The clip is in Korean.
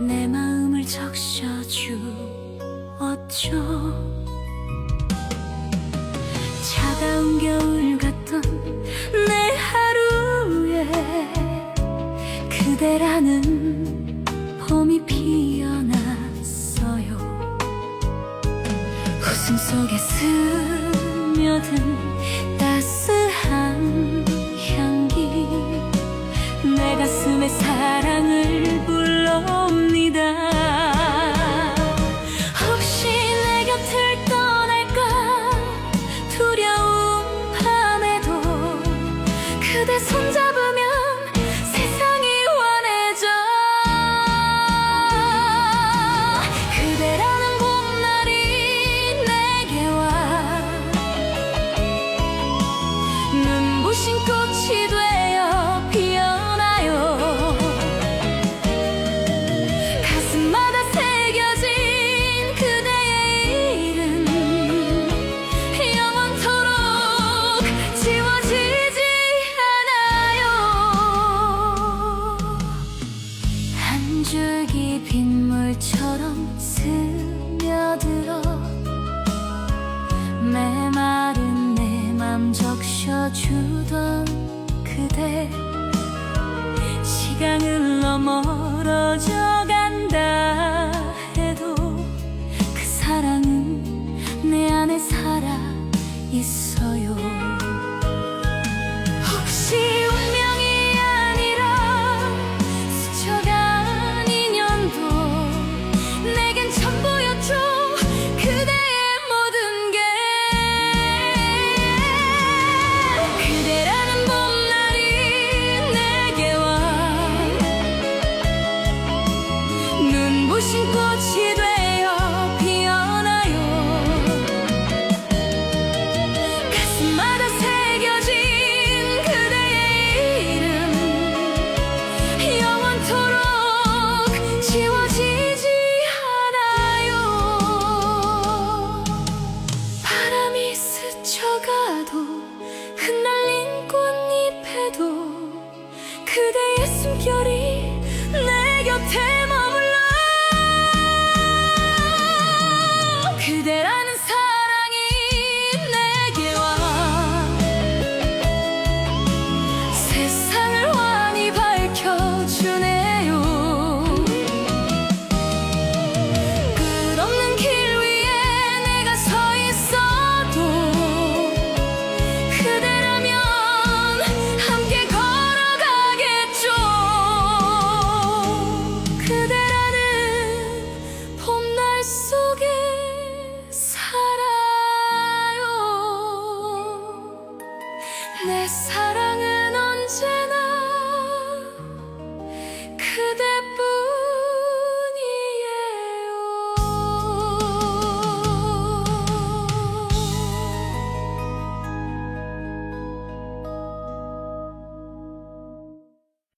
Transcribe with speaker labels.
Speaker 1: 내 마음을 적셔주었죠 차가운 겨울 같던 내 하루에 그대라는 봄이 피어났어요. 웃음 속에 스며든 주던 그대 시간을 넘어 멀어져 간다. 꽃이 되어 피어나요. 가슴마다 새겨진 그대의 이름. 영원토록 지워지지 않아요. 바람이 스쳐가도 흩날린 꽃잎에도 그대의 숨결이 내 사랑은 언제